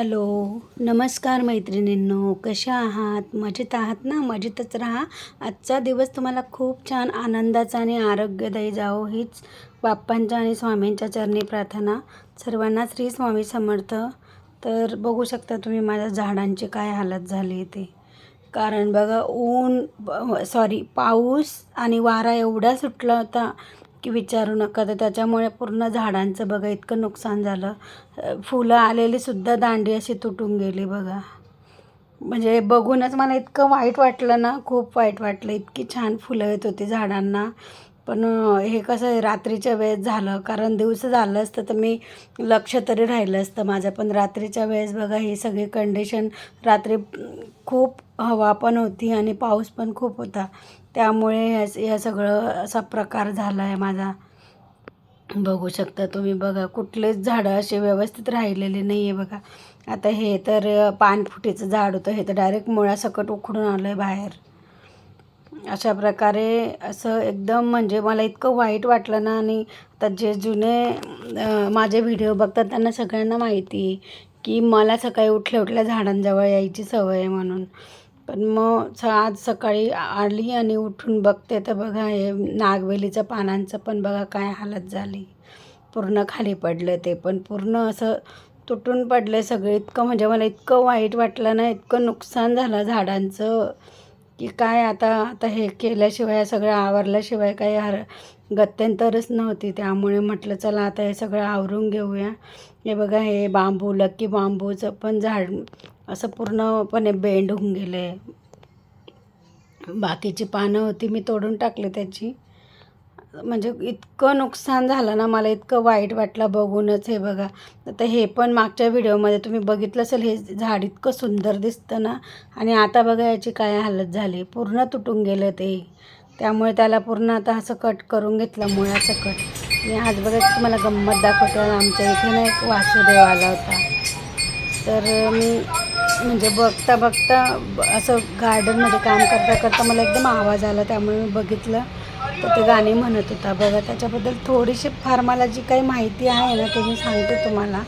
Hello नमस्कार मैत्रिणींनो कशा आहात? मजेत आहात ना? मजेतच राहा. आजचा दिवस तुम्हाला खूप छान आनंदाचा आणि आरोग्यदायी जावो हीच बाप्पांच्या आणि स्वामींच्या चरणी प्रार्थना. सर्वांना श्री स्वामी समर्थ. तर बघू शकता तुम्ही माझ्या झाडांची काय हालत झाली ते. कारण बघा ऊन सॉरी पाऊस आणि वारा एवढा सुटला होता. की विचारू नका. तर त्याच्यामुळे पूर्ण झाडांचं बघा इतकं नुकसान झालं. फुलं आलेली सुद्धा दांडी अशी तुटून गेली बघा. म्हणजे बघूनच मला इतकं वाईट वाटलं ना खूप वाईट वाटलं. इतकी छान फुलं येत होती झाडांना. पण हे कसं आहे रात्रीच्या वेळेस झालं. कारण दिवस झालं असतं तर मी लक्ष तरी राहिलं असतं माझं. पण रात्रीच्या वेळेस बघा ही सगळी कंडिशन रात्री खूप हवा पण होती आणि पाऊस पण खूप होता. त्यामुळे ह्या सगळं असा प्रकार झाला आहे माझा. बघू शकता तुम्ही बघा कुठलेच झाडं असे व्यवस्थित राहिलेले नाही आहे बघा. आता हे तर पानफुटीचं झाड होतं हे तर डायरेक्ट मुळासकट उखडून आलं आहे बाहेर. अशा प्रकारे असं एकदम म्हणजे मला इतकं वाईट वाटलं ना आणि आता जे जुने माझे व्हिडिओ बघतात त्यांना सगळ्यांना माहिती की मला सकाळी उठल्या उठल्या झाडांजवळ यायची सवय आहे म्हणून. पण मग आज सकाळी आली आणि उठून बघते तर बघा हे नागवेलीचं पानांचं पण बघा काय हालत झाली. पूर्ण खाली पडलं ते पण. पूर्ण असं तुटून पडलं सगळं. इतकं म्हणजे मला इतकं वाईट वाटलं ना इतकं नुकसान झालं झाडांचं. की काय आता आता हे केल्याशिवाय सगळं आवरल्याशिवाय काही हर गत्यंतरच नव्हती. त्यामुळे म्हटलं चला आता हे सगळं आवरून घेऊया. हे बघा हे बांबू लक्की बांबूचं पण झाड असं पूर्णपणे बेंड होऊन गेलं. आहे बाकीची पानं होती मी तोडून टाकली त्याची. म्हणजे इतकं नुकसान झालं ना मला इतकं वाईट वाटलं बघूनच हे बघा. आता हे पण मागच्या व्हिडिओमध्ये तुम्ही बघितलं असेल हे झाड इतकं सुंदर दिसतं ना. आणि आता बघा याची काय हालत झाली. पूर्ण तुटून गेलं ते. त्यामुळे त्याला पूर्ण आता असं कट करून घेतलं मुळाचं कट. मी आज बघा तुम्हाला गंमत दाखवतो. आमच्या इथे ना एक वासुदेव आला होता. तर मी म्हणजे बघता बघता असं गार्डनमध्ये काम करता करता मला एकदम आवाज आला. त्यामुळे मी बघितलं. तर ते गाणी म्हणत होता बघा. त्याच्याबद्दल थोडीशी फार मला जी काही माहिती आहे ना ते मी सांगते तुम्हाला.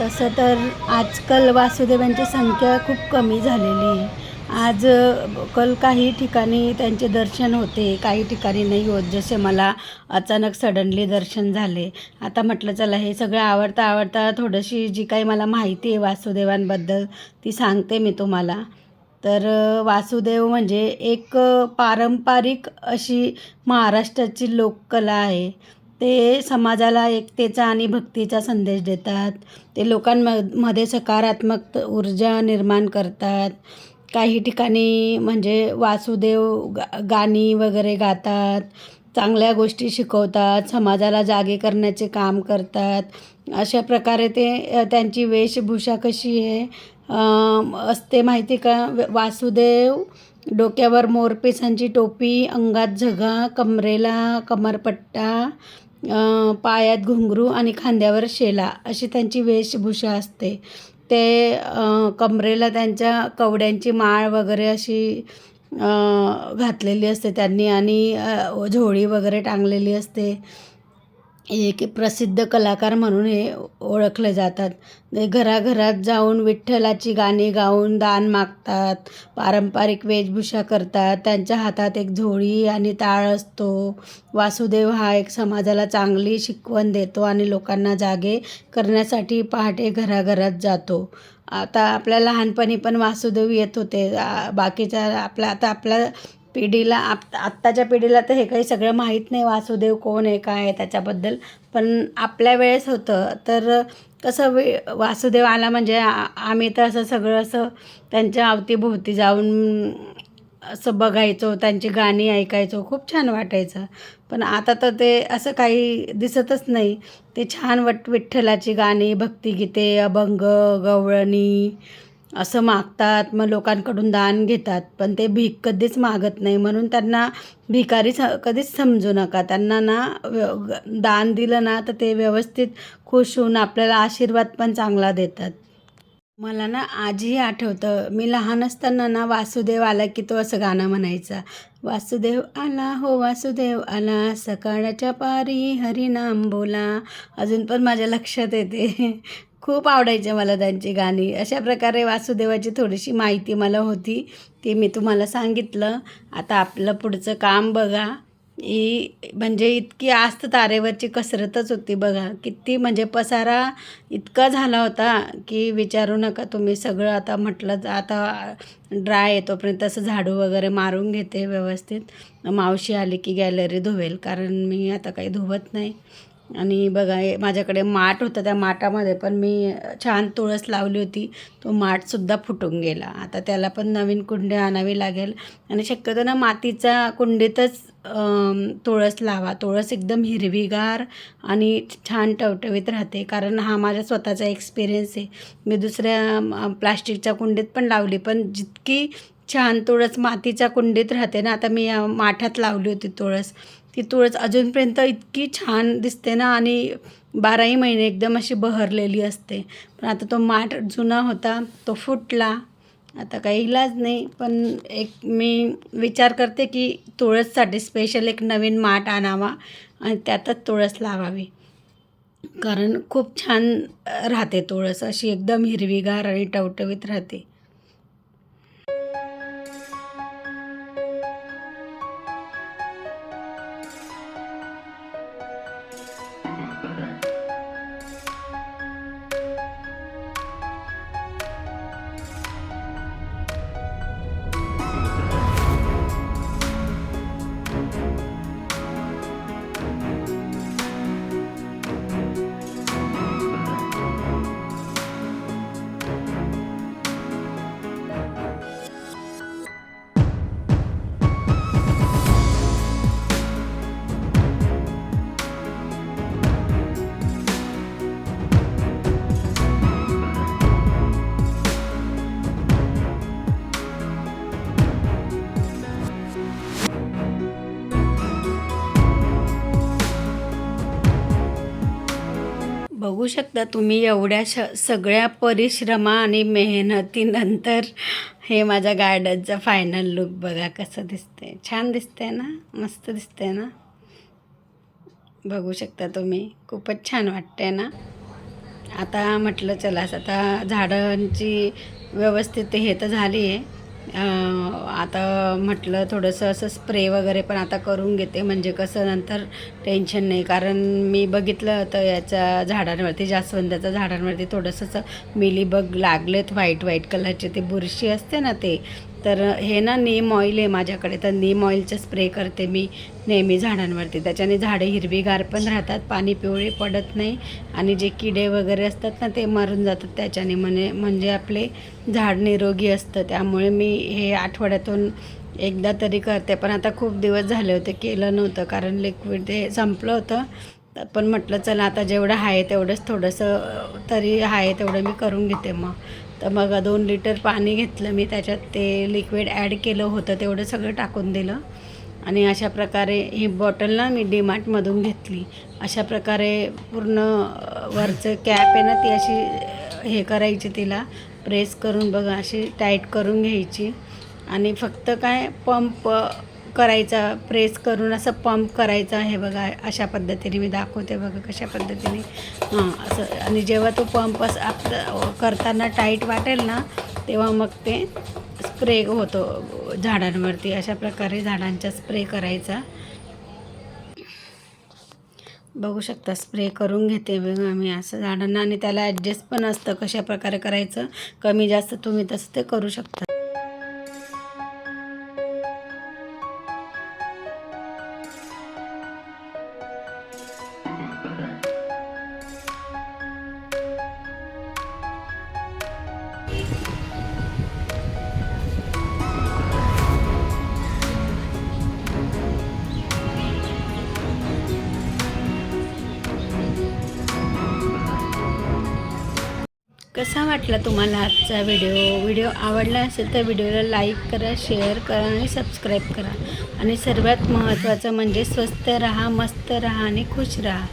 तसं तर आजकाल वासुदेवांची संख्या खूप कमी झालेली आहे. आज कल काही ठिकाणी त्यांचे दर्शन होते काही ठिकाणी नाही होत. जसे मला अचानक सडनली दर्शन झाले. आता म्हटलं चला हे सगळं आवडता आवडता थोडीशी जी काही मला माहिती आहे वासुदेवांबद्दल ती सांगते मी तुम्हाला. तर वासुदेव म्हणजे एक पारंपरिक अशी महाराष्ट्राची लोककला आहे. ते समाजाला एकतेचा आणि भक्तीचा संदेश देतात. ते लोकांमध्ये सकारात्मक ऊर्जा निर्माण करतात. काही ठिकाणी म्हणजे वासुदेव गा गाणी वगैरे गातात चांगल्या गोष्टी शिकवतात समाजाला जागे करण्याचे काम करतात. अशा प्रकारे ते त्यांची वेशभूषा कशी आहे असते माहिती का? वासुदेव डोक्यावर मोरपिसांची टोपी अंगात झगा कमरेला कमरपट्टा पायात घुंगरू आणि खांद्यावर शेला अशी त्यांची वेशभूषा असते. ते कमरेला त्यांच्या कवड्यांची माळ वगैरे अशी घातलेली असते त्यांनी आणि झोळी वगैरे टांगलेली असते. एक प्रसिद्ध कलाकार म्हणून हे ओळखले जातात. घराघरात जाऊन विठ्ठलाची गाणी गाऊन दान मागतात पारंपरिक वेशभूषा करतात. त्यांच्या हातात एक झोळी आणि टाळ असतो. वासुदेव हा एक समाजाला चांगली शिकवण देतो आणि लोकांना जागे करण्यासाठी पहाटे घराघरात जातो. आता आपल्या लहानपणी पण वासुदेव येत होते. बाकीच्या आपल्या आता आपल्या पिढीला आप आत्ताच्या पिढीला तर हे काही सगळं माहीत नाही वासुदेव कोण आहे काय आहे त्याच्याबद्दल. पण आपल्या वेळेस होतं. तर कसं वे वासुदेव आला म्हणजे आम्ही तर असं सगळं असं त्यांच्या अवतीभोवती जाऊन असं बघायचो त्यांची गाणी ऐकायचो. खूप छान वाटायचं. पण आता तर ते असं काही दिसतच नाही. ते छान वट विठ्ठलाची गाणी भक्तिगीते अभंग गवळणी असं मागतात मग लोकांकडून दान घेतात पण ते भीक कधीच मागत नाही. म्हणून त्यांना भिकारी स कधीच समजू नका. त्यांना ना व्य- ग- दान दिलं ना तर ते व्यवस्थित खुश होऊन आपल्याला आशीर्वाद पण चांगला देतात. मला ना आजही आठवतं मी लहान असताना ना वासुदेव आला की तो असं गाणं म्हणायचा. वासुदेव आला हो वासुदेव आला सकाळच्या पारी हरिनाम बोला. अजून पण माझ्या लक्षात येते. खूप आवडायचे मला त्यांची गाणी. अशा प्रकारे वासुदेवाची थोडीशी माहिती मला होती. ती मी तुम्हाला सांगितलं. आता आपलं पुढचं काम बघा. ही म्हणजे इतकी आस्त तारेवरची कसरतच होती बघा. किती म्हणजे पसारा इतका झाला होता की विचारू नका तुम्ही. सगळं आता म्हटलं आता ड्राय येतोपर्यंत तसं झाडू वगैरे मारून घेते व्यवस्थित. मावशी आली की गॅलरी धुवेल कारण मी आता काही धुवत नाही. आणि बघा हे माझ्याकडे माठ होतं त्या माठामध्ये पण मी छान तुळस लावली होती. तो माठसुद्धा फुटून गेला. आता त्याला पण नवीन कुंडी आणावी लागेल. आणि शक्यतो ना मातीच्या कुंडीतच तुळस लावा. तुळस एकदम हिरवीगार आणि छान टवटवीत राहते. कारण हा माझा स्वतःचा एक्सपिरियन्स आहे. मी दुसऱ्या प्लास्टिकच्या कुंडीत पण लावली. पण जितकी छान तुळस मातीच्या कुंडीत राहते ना आता मी माठात लावली होती तुळस. ती तुळस अजूनपर्यंत इतकी छान दिसते ना आणि बाराही महिने एकदम अशी बहरलेली असते. पण आता तो माठ जुना होता तो फुटला. आता काही इलाज नाही पण एक मी विचार करते की तुळससाठी स्पेशल एक नवीन माठ आणावा आणि त्यातच तुळस लावावी. कारण खूप छान राहते तुळस अशी एकदम हिरवीगार आणि टवटवीत राहते. बघू शकता तुम्ही एवढ्या श सगळ्या परिश्रमा आणि मेहनतीनंतर हे माझ्या गार्डनचं फायनल लुक बघा कसं दिसते छान दिसते ना? मस्त दिसते ना? बघू शकता तुम्ही. खूपच छान वाटते ना? आता म्हटलं चला आता झाडांची व्यवस्थित हे तर झाली आहे आता म्हटलं थोडंसं असं स्प्रे वगैरे पण आता करून घेते. म्हणजे कसं नंतर टेन्शन नाही. कारण मी बघितलं होतं याच्या झाडांवरती जास्वंदाच्या झाडांवरती थोडंसं असं मिलीबग लागलेत. व्हाईट व्हाईट कलरचे ते बुरशी असते ना ते तर हे ना नीम ऑइल आहे माझ्याकडे. तर नीम ऑइलचं स्प्रे करते मी नेहमी झाडांवरती. त्याच्याने झाडे हिरवीगार पण राहतात पाणी पिवळे पडत नाही आणि जे किडे वगैरे असतात ना ते मरून जातात. त्याच्याने म्हणे म्हणजे आपले झाड निरोगी असतं. त्यामुळे मी हे आठवड्यातून एकदा तरी करते. पण आता खूप दिवस झाले होते केलं नव्हतं कारण लिक्विड ते संपलं होतं. पण म्हटलं चला आता जेवढं आहे तेवढंच थोडंसं तरी आहे तेवढं मी करून घेते मग. तर मग दोन लिटर पाणी घेतलं मी त्याच्यात ते लिक्विड ॲड केलं होतं तेवढं सगळं टाकून दिलं. आणि अशा प्रकारे ही बॉटल ना मी डीमार्टमधून घेतली. अशा प्रकारे पूर्ण वरचं कॅप आहे ना ती अशी हे करायची तिला. प्रेस करून बघा अशी टाईट करून घ्यायची. आणि फक्त काय पंप करायचा प्रेस करून असं पंप करायचा हे बघा अशा पद्धतीने मी दाखवते बघा कशा पद्धतीने. हां असं. आणि जेव्हा तो पंप असं आप करताना टाईट वाटेल ना तेव्हा मग ते स्प्रे होतो झाडांवरती. अशा प्रकारे झाडांचा स्प्रे करायचा. बघू शकता स्प्रे करून घेते बघा मी असं झाडांना. आणि त्याला ॲडजस्ट पण असतं कशा प्रकारे करायचं. कमी जास्त तुम्ही तसं ते करू शकता. कसा वाटला तुम्हाला आजचा व्हिडिओ? व्हिडिओ आवडला असेल तर व्हिडिओला लाईक करा शेअर करा आणि सबस्क्राईब करा. आणि सर्वात महत्त्वाचं म्हणजे स्वस्त राहा मस्त राहा आणि खुश राहा.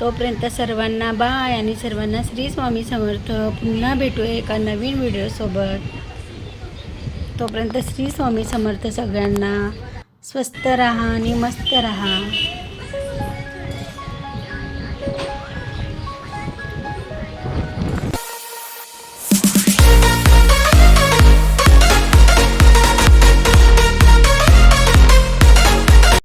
तोपर्यंत सर्वांना बाय आणि सर्वांना श्री स्वामी समर्थ. पुन्हा भेटूया एका नवीन व्हिडिओसोबत तोपर्यंत श्री स्वामी समर्थ सगळ्यांना. स्वस्त राहा आणि मस्त राहा.